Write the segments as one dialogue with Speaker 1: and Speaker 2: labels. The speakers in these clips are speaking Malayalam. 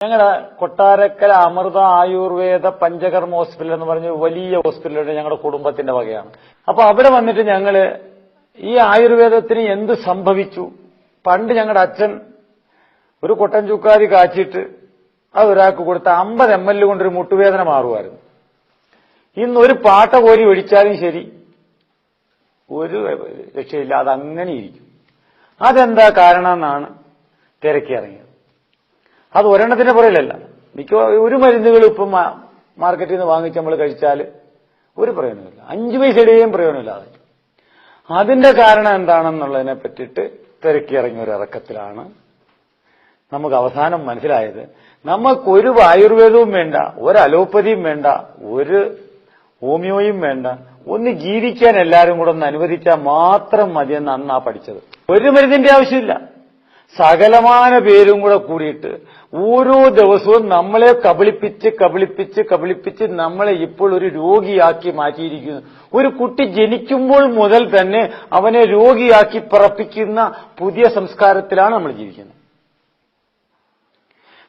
Speaker 1: ഞങ്ങളുടെ കൊട്ടാരക്കൽ അമൃത ആയുർവേദ പഞ്ചകർമ്മ ഹോസ്പിറ്റൽ എന്ന് പറഞ്ഞ വലിയ ഹോസ്പിറ്റലുണ്ട് ഞങ്ങളുടെ കുടുംബത്തിന്റെ വകയാണ്. അപ്പൊ അവിടെ വന്നിട്ട് ഞങ്ങൾ ഈ ആയുർവേദത്തിന് എന്ത് സംഭവിച്ചു? പണ്ട് ഞങ്ങളുടെ അച്ഛൻ ഒരു കൊട്ടൻ കാച്ചിട്ട് അത് ഒരാൾക്ക് കൊടുത്ത അമ്പത് എം എൽ കൊണ്ടൊരു മുട്ടുവേദന മാറുമായിരുന്നു ഇന്ന് ഒരു പാട്ട കോരി ഒഴിച്ചാലും ശരി. ഒരു രക്ഷയില്ല അതങ്ങനെ ഇരിക്കും. അതെന്താ കാരണം എന്നാണ് തിരക്കി ഇറങ്ങിയത് അത് ഒരെണ്ണത്തിന്റെ പുറയിലല്ല മിക്ക ഒരു മരുന്നുകൾ ഇപ്പം മാർക്കറ്റിൽ നിന്ന് വാങ്ങിച്ച് നമ്മൾ കഴിച്ചാൽ ഒരു പ്രയോജനമില്ല അഞ്ചു പൈസയുടെയും പ്രയോജനമില്ലാതെ. അതിന്റെ കാരണം എന്താണെന്നുള്ളതിനെ പറ്റിയിട്ട് തിരക്കിയിറങ്ങിയ ഒരു ഇറക്കത്തിലാണ് നമുക്ക് അവസാനം മനസ്സിലായത്. നമുക്കൊരു ആയുർവേദവും വേണ്ട ഒരു അലോപ്പതിയും വേണ്ട ഒരു ഹോമിയോയും വേണ്ട. ഒന്ന് ജീവിക്കാൻ എല്ലാവരും കൂടെ ഒന്ന് അനുവദിച്ചാൽ മാത്രം മതിയെന്ന് അന്നാ പഠിച്ചത്. ഒരു മരുന്നിന്റെ ആവശ്യമില്ല. സകലമായ പേരും കൂടെ കൂടിയിട്ട് ഓരോ ദിവസവും നമ്മളെ കബളിപ്പിച്ച് കബളിപ്പിച്ച് കബളിപ്പിച്ച് നമ്മളെ ഇപ്പോൾ ഒരു രോഗിയാക്കി മാറ്റിയിരിക്കുന്നു. ഒരു കുട്ടി ജനിക്കുമ്പോൾ മുതൽ തന്നെ അവനെ രോഗിയാക്കി പറപ്പിക്കുന്ന പുതിയ സംസ്കാരത്തിലാണ് നമ്മൾ ജീവിക്കുന്നത്.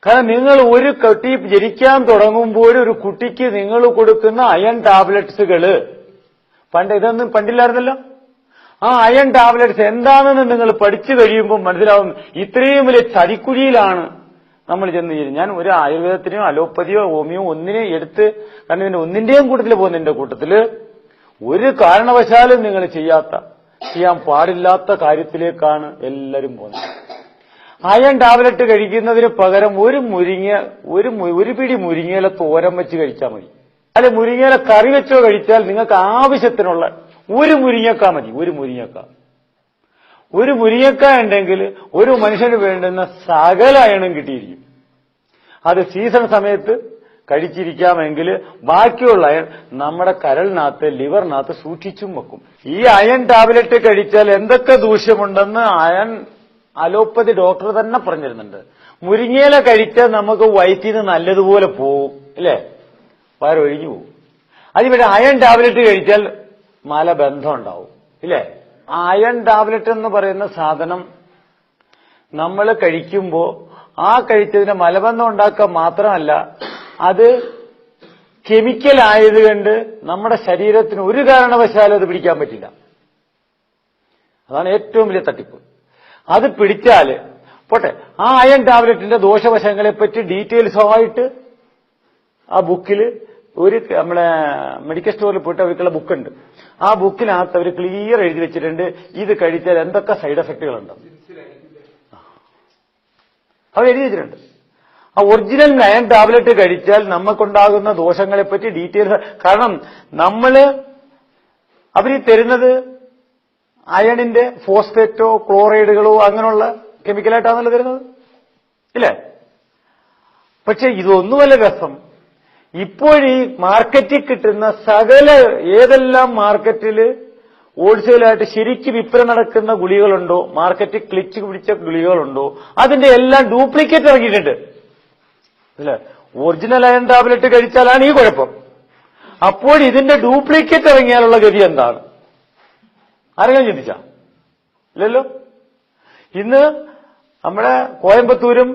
Speaker 1: കാരണം നിങ്ങൾ ഒരു കുട്ടി ജനിക്കാൻ തുടങ്ങുമ്പോൾ ഒരു കുട്ടിക്ക് നിങ്ങൾ കൊടുക്കുന്ന അയൺ ടാബ്ലറ്റ്സുകൾ പണ്ട് ഇതൊന്നും പണ്ടില്ലായിരുന്നല്ലോ? ആ അയൺ ടാബ്ലറ്റ്സ് എന്താണെന്ന് നിങ്ങൾ പഠിച്ചു കഴിയുമ്പോൾ മനസ്സിലാവും ഇത്രയും വലിയ ചതിക്കുഴിയിലാണ് നമ്മൾ ചെന്ന് ചേരും ഞാൻ ഒരു ആയുർവേദത്തിനോ അലോപ്പതിയോ ഹോമിയോ ഒന്നിനെ എടുത്ത് കാരണം ഇതിന്റെ ഒന്നിന്റെയും കൂട്ടത്തിൽ പോകുന്നതിന്റെ കൂട്ടത്തിൽ ഒരു കാരണവശാലും നിങ്ങൾ ചെയ്യാത്ത ചെയ്യാൻ പാടില്ലാത്ത കാര്യത്തിലേക്കാണ് എല്ലാവരും പോകുന്നത്. അയൺ ടാബ്ലറ്റ് കഴിക്കുന്നതിന് പകരം ഒരു മുരിങ്ങ ഒരു ഒരു പിടി മുരിങ്ങയില തോരം വെച്ച് കഴിച്ചാൽ മതി. അല്ലെ മുരിങ്ങയില കറി വെച്ചോ കഴിച്ചാൽ നിങ്ങൾക്ക് ആവശ്യത്തിനുള്ള ഒരു മുരിങ്ങക്ക മതി ഒരു മുരിങ്ങക്ക. ഒരു മുരിങ്ങക്ക ഉണ്ടെങ്കിൽ ഒരു മനുഷ്യന് വേണ്ടുന്ന സകല അയണും കിട്ടിയിരിക്കും. അത് സീസൺ സമയത്ത് കഴിച്ചിരിക്കാമെങ്കിൽ ബാക്കിയുള്ള അയൺ നമ്മുടെ കരളിനകത്ത് ലിവറിനകത്ത് സൂക്ഷിച്ചും വെക്കും. ഈ അയൺ ടാബ്ലറ്റ് കഴിച്ചാൽ എന്തൊക്കെ ദൂഷ്യമുണ്ടെന്ന് അയൺ അലോപ്പതി ഡോക്ടർ തന്നെ പറഞ്ഞിരുന്നുണ്ട്. മുരിങ്ങേല കഴിച്ചാൽ നമുക്ക് വയറ്റിൽ നിന്ന് നല്ലതുപോലെ പോവും അല്ലേ? വയറൊഴിഞ്ഞു പോവും. അതിവിടെ അയൺ ടാബ്ലറ്റ് കഴിച്ചാൽ മലബന്ധം ഉണ്ടാവും ഇല്ലേ? അയൺ ടാബ്ലറ്റ് എന്ന് പറയുന്ന സാധനം നമ്മൾ കഴിക്കുമ്പോൾ ആ കഴിച്ചതിന് മലബന്ധം ഉണ്ടാക്കുക മാത്രമല്ല അത് കെമിക്കൽ ആയതുകൊണ്ട് നമ്മുടെ ശരീരത്തിന് ഒരു കാരണവശാലും അത് പിടിക്കാൻ പറ്റില്ല. അതാണ് ഏറ്റവും വലിയ തട്ടിപ്പ്. അത് പിടിച്ചാൽ പോട്ടെ ആ അയൺ ടാബ്ലറ്റിന്റെ ദോഷവശങ്ങളെപ്പറ്റി പറ്റി ഡീറ്റെയിൽസ് ആയിട്ട് ആ ബുക്കിൽ ഒരു നമ്മളെ മെഡിക്കൽ സ്റ്റോറിൽ പോയിട്ട് അവർക്കുള്ള ബുക്കുണ്ട്. ആ ബുക്കിനകത്ത് അവർ ക്ലിയർ എഴുതി വെച്ചിട്ടുണ്ട്. ഇത് കഴിച്ചാൽ എന്തൊക്കെ സൈഡ് എഫക്റ്റുകളുണ്ട്? അവർ എഴുതി വെച്ചിട്ടുണ്ട്. ആ ഒറിജിനൽ നയൻ ടാബ്ലറ്റ് കഴിച്ചാൽ നമുക്കുണ്ടാകുന്ന ദോഷങ്ങളെ പറ്റി ഡീറ്റെയിൽസ്. കാരണം നമ്മൾ അവർ തരുന്നത് അയണിന്റെ ഫോസ്ഫേറ്റോ ക്ലോറൈഡുകളോ അങ്ങനെയുള്ള കെമിക്കലായിട്ടാണല്ലോ തരുന്നത്. ഇല്ലേ? പക്ഷെ ഇതൊന്നുമല്ല രസം. ഇപ്പോഴീ മാർക്കറ്റിൽ കിട്ടുന്ന സകല ഏതെല്ലാം മാർക്കറ്റിൽ ഹോൾസെയിലായിട്ട് ശരിക്ക് വിൽപ്പന നടക്കുന്ന ഗുളികളുണ്ടോ മാർക്കറ്റിൽ ക്ലിച്ച് പിടിച്ച ഗുളികളുണ്ടോ അതിന്റെ എല്ലാം ഡ്യൂപ്ലിക്കേറ്റ് ഇറങ്ങിയിട്ടുണ്ട്. അല്ലേ? ഒറിജിനൽ അയൺ ടാബ്ലറ്റ് കഴിച്ചാലാണ് ഈ കുഴപ്പം. അപ്പോൾ ഇതിന്റെ ഡ്യൂപ്ലിക്കേറ്റ് ഇറങ്ങിയാലുള്ള ഗതി എന്താണ്? ആരെങ്കിലും ചിന്തിച്ച? ഇല്ലല്ലോ? ഇന്ന് നമ്മുടെ കോയമ്പത്തൂരും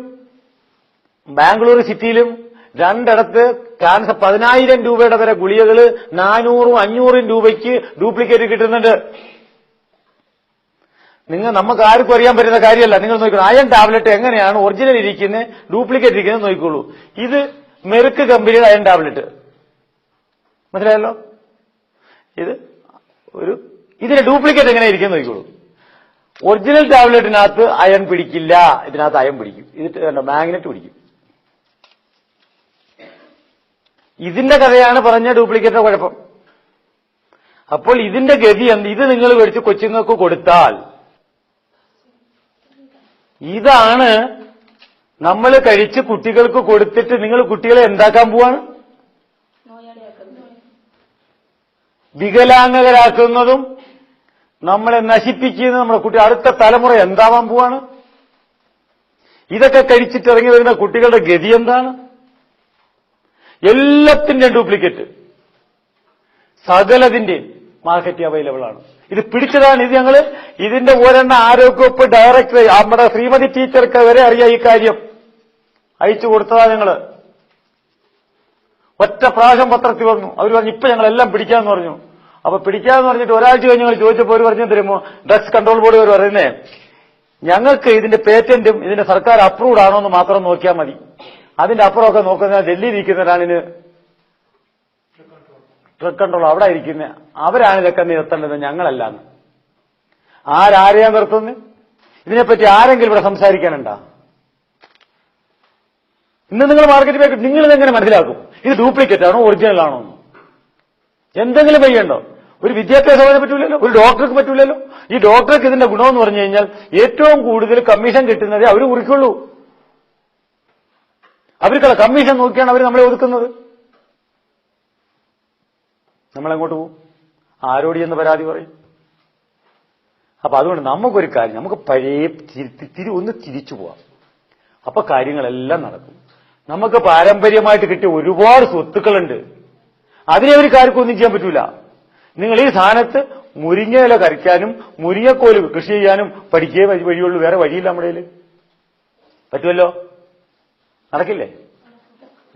Speaker 1: ബാംഗ്ലൂർ സിറ്റിയിലും രണ്ടിടത്ത് ക്യാൻസർ പതിനായിരം രൂപയുടെ വരെ ഗുളികകൾ നാനൂറും അഞ്ഞൂറും രൂപയ്ക്ക് ഡ്യൂപ്ലിക്കേറ്റ് കിട്ടുന്നുണ്ട്. നിങ്ങൾ നമുക്ക് ആർക്കും അറിയാൻ പറ്റുന്ന കാര്യമല്ല. നിങ്ങൾ നോക്കണം. അയൺ ടാബ്ലറ്റ് എങ്ങനെയാണ് ഒറിജിനൽ ഇരിക്കുന്നത് ഡ്യൂപ്ലിക്കേറ്റ് ഇരിക്കുന്നത് നോക്കിക്കോളൂ. ഇത് മെറുക്ക് കമ്പനിയുടെ അയൺ ടാബ്ലറ്റ്. മനസ്സിലായല്ലോ? ഇത് ഒരു ഇതിന്റെ ഡ്യൂപ്ലിക്കേറ്റ് എങ്ങനെ ഇരിക്കുന്നത് നോക്കിക്കോളൂ. ഒറിജിനൽ ടാബ്ലറ്റിനകത്ത് അയൺ പിടിക്കില്ല. ഇതിനകത്ത് അയൺ പിടിക്കും. ഇത് മാഗ്നറ്റ് പിടിക്കും. ഇതിന്റെ കഥയാണ് പറഞ്ഞ ഡ്യൂപ്ലിക്കേറ്റ് കുഴപ്പം. അപ്പോൾ ഇതിന്റെ ഗതി എന്ത്? ഇത് നിങ്ങൾ മേടിച്ച് കൊച്ചുങ്ങൾക്ക് കൊടുത്താൽ ഇതാണ് നമ്മൾ കഴിച്ച് കുട്ടികൾക്ക് കൊടുത്തിട്ട് നിങ്ങൾ കുട്ടികളെ എന്താക്കാൻ പോവാണ്? വികലാംഗരാക്കുന്നതും നമ്മളെ നശിപ്പിക്കുന്നതും നമ്മുടെ കുട്ടി അടുത്ത തലമുറ എന്താവാൻ പോവാണ്? ഇതൊക്കെ കഴിച്ചിട്ട് ഇറങ്ങി വരുന്ന കുട്ടികളുടെ ഗതി എന്താണ്? എല്ലാത്തിന്റെയും ഡ്യൂപ്ലിക്കേറ്റ്. സകലതിന്റെയും മാർക്കറ്റ് അവൈലബിൾ ആണ്. ഇത് പിടിച്ചതാണ് ഇത് ഞങ്ങൾ ഇതിന്റെ ഒരെണ്ണ ആരോഗ്യവകുപ്പ് ഡയറക്ടർ നമ്മുടെ ശ്രീമതി ടീച്ചർക്ക് വരെ അറിയാം ഈ കാര്യം. അയച്ചു കൊടുത്തതാ ഞങ്ങൾ. ഒറ്റ പ്രാവശ്യം പത്രത്തിൽ വന്നു. അവർ പറഞ്ഞു ഇപ്പൊ ഞങ്ങൾ എല്ലാം പിടിക്കാന്ന് പറഞ്ഞു. അപ്പൊ പിടിക്കാന്ന് പറഞ്ഞിട്ട് ഒരാഴ്ച കഴിഞ്ഞ് ഞങ്ങൾ ചോദിച്ചപ്പോൾ അവർ പറഞ്ഞു തരുമോ ഡ്രഗ്സ് കൺട്രോൾ ബോർഡ് അവർ പറയുന്നേ ഞങ്ങൾക്ക് ഇതിന്റെ പേറ്റന്റും ഇതിന്റെ സർക്കാർ അപ്രൂവ്ഡ് ആണോ എന്ന് മാത്രം നോക്കിയാൽ മതി. അതിന്റെ അപ്പുറമൊക്കെ നോക്കുന്ന ഡൽഹിയിൽ ഇരിക്കുന്നവരാണ് ഇതിന് ഡ്രഗ് കൺട്രോൾ അവിടെ ഇരിക്കുന്ന അവരാണ് ഇതൊക്കെ നിർത്തേണ്ടത് ഞങ്ങളല്ലാന്ന്. ആരാരെയാ നിർത്തുന്നത് ഇതിനെപ്പറ്റി ആരെങ്കിലും ഇവിടെ സംസാരിക്കാനുണ്ടാ? ഇന്ന് നിങ്ങൾ മാർക്കറ്റ് പോയി നിങ്ങൾ ഇതെങ്ങനെ മനസ്സിലാക്കും? ഇത് ഡ്യൂപ്ലിക്കേറ്റ് ആണോ ഒറിജിനൽ ആണോ? എന്തെങ്കിലും വയ്യണ്ടോ ഒരു വിദ്യാഭ്യാസത്തിന് പറ്റൂലല്ലോ? ഒരു ഡോക്ടർക്ക് പറ്റൂലല്ലോ? ഈ ഡോക്ടർക്ക് ഇതിന്റെ ഗുണമെന്ന് പറഞ്ഞു കഴിഞ്ഞാൽ ഏറ്റവും കൂടുതൽ കമ്മീഷൻ കിട്ടുന്നതേ അവർ കുറിക്കുള്ളൂ. അവർക്കുള്ള കമ്മീഷൻ നോക്കിയാണ് അവർ നമ്മളെ ഒതുക്കുന്നത്. നമ്മളെങ്ങോട്ട് പോകും? ആരോടി എന്ന് പരാതി പറയും. അപ്പൊ അതുകൊണ്ട് നമുക്കൊരു കാര്യം നമുക്ക് പഴയ തിരി- ഒന്ന് തിരിച്ചു പോവാം. അപ്പൊ കാര്യങ്ങളെല്ലാം നടക്കും. നമുക്ക് പാരമ്പര്യമായിട്ട് കിട്ടിയ ഒരുപാട് സ്വത്തുക്കളുണ്ട്. അതിനെ ഒരു കാര്യക്കും ഒന്നും ചെയ്യാൻ പറ്റൂല. നിങ്ങൾ ഈ സ്ഥാനത്ത് മുരിങ്ങയില കറിക്കാനും മുരിങ്ങക്കോൽ കൃഷി ചെയ്യാനും പഠിക്കേ വഴി വഴിയുള്ളൂ. വേറെ വഴിയില്ല നമ്മുടെ പറ്റുമല്ലോ? നടക്കില്ലേ?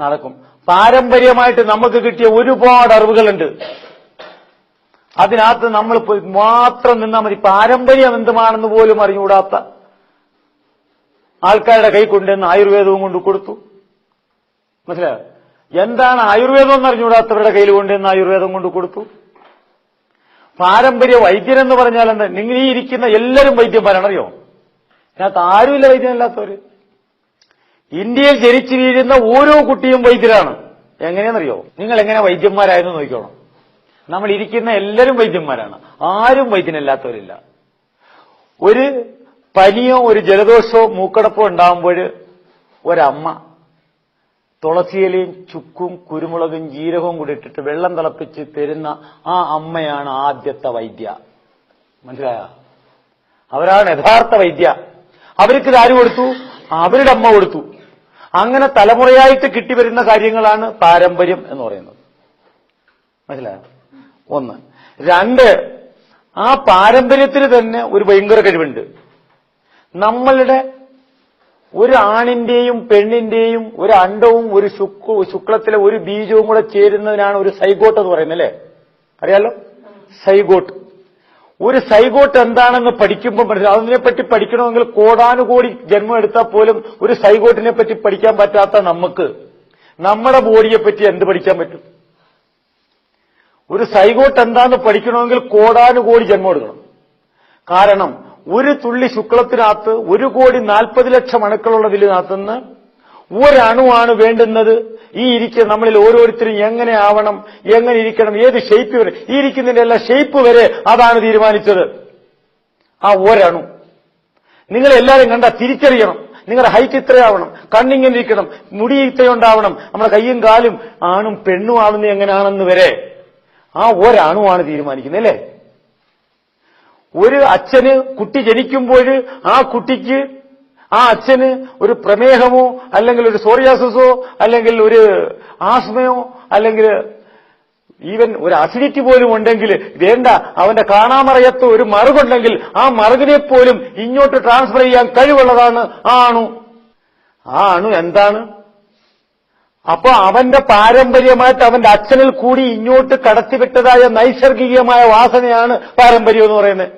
Speaker 1: നടക്കും. പാരമ്പര്യമായിട്ട് നമുക്ക് കിട്ടിയ ഒരുപാട് അറിവുകളുണ്ട്. അതിനകത്ത് നമ്മൾ മാത്രം നിന്നാൽ മതി. പാരമ്പര്യം എന്തുമാണെന്ന് പോലും അറിഞ്ഞുകൂടാത്ത ആൾക്കാരുടെ കൈ കൊണ്ടുവന്ന് ആയുർവേദവും കൊണ്ട് കൊടുത്തു. മനസ്സിലായോ? എന്താണ് ആയുർവേദം എന്ന് അറിഞ്ഞുകൂടാത്തവരുടെ കയ്യിൽ കൊണ്ടുവന്ന് ആയുർവേദം കൊണ്ട് കൊടുത്തു. പാരമ്പര്യ വൈദ്യനെന്ന് പറഞ്ഞാൽ എന്താ? നിങ്ങൾ ഈ ഇരിക്കുന്ന എല്ലാവരും വൈദ്യന്മാരാണറിയോ അറിയോ? ഇതിനകത്ത് ആരുമില്ല വൈദ്യനല്ലാത്തവര്. ഇന്ത്യയിൽ ജനിച്ചു വീഴുന്ന ഓരോ കുട്ടിയും വൈദ്യരാണ്. എങ്ങനെയെന്നറിയോ നിങ്ങൾ എങ്ങനെ വൈദ്യന്മാരായിരുന്നു നോക്കിക്കോണം. നമ്മൾ ഇരിക്കുന്ന എല്ലാവരും വൈദ്യന്മാരാണ്. ആരും വൈദ്യനല്ലാത്തവരില്ല. ഒരു പനിയോ ഒരു ജലദോഷമോ മൂക്കടപ്പോ ഉണ്ടാകുമ്പോൾ ഒരമ്മ തുളസിയിലയും ചുക്കും കുരുമുളകും ജീരകവും കൂടി ഇട്ടിട്ട് വെള്ളം തിളപ്പിച്ച് തരുന്ന ആ അമ്മയാണ് ആദ്യത്തെ വൈദ്യ. മനസ്സിലായ? അവരാണ് യഥാർത്ഥ വൈദ്യ. അവർക്ക് ഇത് ആര് കൊടുത്തു? അവരുടെ അമ്മ കൊടുത്തു. അങ്ങനെ തലമുറയായിട്ട് കിട്ടിവരുന്ന കാര്യങ്ങളാണ് പാരമ്പര്യം എന്ന് പറയുന്നത്. മനസ്സിലായോ? ഒന്ന്. രണ്ട് ആ പാരമ്പര്യത്തിന് തന്നെ ഒരു ഭയങ്കര കഴിവുണ്ട്. നമ്മളുടെ ഒരു ആണിന്റെയും പെണ്ണിന്റെയും ഒരു അണ്ടവും ഒരു ശുക്ല ശുക്ലത്തിലെ ഒരു ബീജവും കൂടെ ചേരുന്നതിനാണ് ഒരു സൈഗോട്ട് എന്ന് പറയുന്നത് അല്ലേ? അറിയാലോ? സൈഗോട്ട്. ഒരു സൈഗോട്ട് എന്താണെന്ന് പഠിക്കുമ്പോൾ മനസ്സിലാവും. അതിനെപ്പറ്റി പഠിക്കണമെങ്കിൽ കോടാനുകോടി ജന്മം എടുത്താൽ പോലും ഒരു സൈഗോട്ടിനെ പറ്റി പഠിക്കാൻ പറ്റാത്ത നമുക്ക്. നമ്മുടെ ബോഡിയെ പറ്റി എന്ത് പഠിക്കാൻ പറ്റും? ഒരു സൈഗോട്ട് എന്താന്ന് പഠിക്കണമെങ്കിൽ കോടാനുകോടി ജന്മം എടുക്കണം. കാരണം ഒരു തുള്ളി ശുക്ലത്തിനകത്ത് ഒരു കോടി നാൽപ്പത് ലക്ഷം അണുക്കളുള്ളതിനകത്തുനിന്ന് ഒരണുവാണ് വേണ്ടുന്നത്. ഈ ഇരിക്കുന്ന നമ്മളിൽ ഓരോരുത്തരും എങ്ങനെ ആവണം എങ്ങനെ ഇരിക്കണം ഏത് ഷേപ്പ് വരെ. ഈ ഇരിക്കുന്നതിന്റെ എല്ലാ ഷേപ്പ് വരെ അതാണ് തീരുമാനിച്ചത്. ആ ഒരണു. നിങ്ങൾ എല്ലാവരും കണ്ട തിരിച്ചറിയണം. നിങ്ങളുടെ ഹൈറ്റ് ഇത്രയാവണം. കണ്ണിങ്ങനെ ഇരിക്കണം. മുടി ഇത്രയുണ്ടാവണം. നമ്മുടെ കയ്യും കാലും ആണും പെണ്ണും ആവുന്ന എങ്ങനെയാണെന്ന് വരെ. ആ ഒരണുവാണ് തീരുമാനിക്കുന്നത് അല്ലേ? ഒരു അച്ഛന് കുട്ടി ജനിക്കുമ്പോൾ ആ കുട്ടിക്ക് ആ അച്ഛന് ഒരു പ്രമേഹമോ അല്ലെങ്കിൽ ഒരു സോറിയാസിസോ അല്ലെങ്കിൽ ഒരു ആസ്മയോ അല്ലെങ്കിൽ ഈവൻ ഒരു അസിഡിറ്റി പോലും ഉണ്ടെങ്കിൽ വേണ്ട അവന്റെ കാണാമറയത്ത് ഒരു മറുകുണ്ടെങ്കിൽ ആ മറുകിനെ പോലും ഇങ്ങോട്ട് ട്രാൻസ്ഫർ ചെയ്യാൻ കഴിവുള്ളതാണ് ആ അണു ആ അണു എന്താണ്? അപ്പൊ അവന്റെ പാരമ്പര്യമായിട്ട് അവന്റെ അച്ഛനിൽ കൂടി ഇങ്ങോട്ട് കടത്തിവിട്ടതായ നൈസർഗികമായ വാസനയാണ് പാരമ്പര്യം എന്ന് പറയുന്നത്.